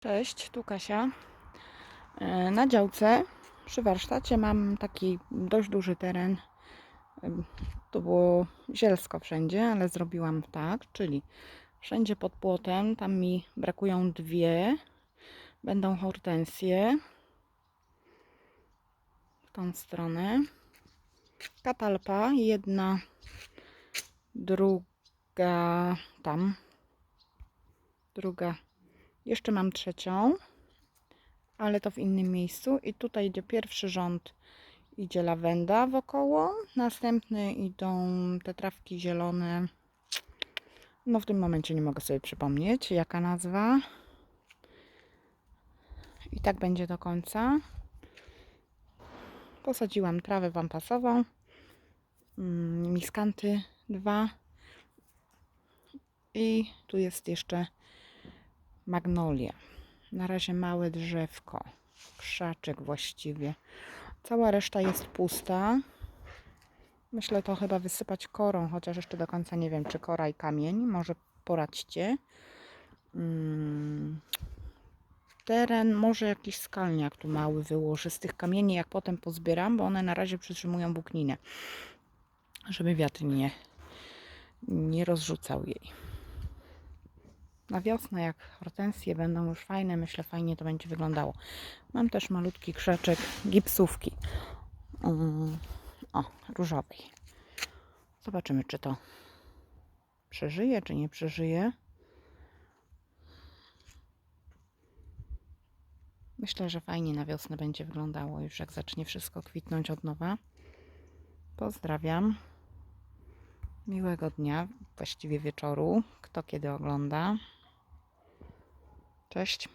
Cześć, tu Kasia. E, Na działce przy warsztacie mam taki dość duży teren. To było zielsko wszędzie, ale zrobiłam tak, czyli wszędzie pod płotem, tam mi brakują dwie, będą hortensje w tą stronę. Katalpa, jedna, druga tam, druga jeszcze mam trzecią, ale to w innym miejscu. I tutaj idzie pierwszy rząd, idzie lawenda wokoło. Następny idą te trawki zielone. No w tym momencie nie mogę sobie przypomnieć, jaka nazwa. I tak będzie do końca. Posadziłam trawę wampasową. mm, Miskanty dwa. I tu jest jeszcze magnolia. Na razie małe drzewko, krzaczek właściwie. Cała reszta jest pusta. Myślę to chyba wysypać korą, chociaż jeszcze do końca nie wiem, czy kora i kamień. Może poradźcie. Mm. Teren, może jakiś skalniak tu mały wyłoży z tych kamieni, jak potem pozbieram, bo one na razie przytrzymują włókninę, żeby wiatr nie, nie rozrzucał jej. Na wiosnę, jak hortensje będą już fajne, myślę, fajnie to będzie wyglądało. Mam też malutki krzaczek gipsówki. Mm, O, różowej. Zobaczymy, czy to przeżyje, czy nie przeżyje. Myślę, że fajnie na wiosnę będzie wyglądało, już jak zacznie wszystko kwitnąć od nowa. Pozdrawiam. Miłego dnia, właściwie wieczoru, kto kiedy ogląda. Cześć.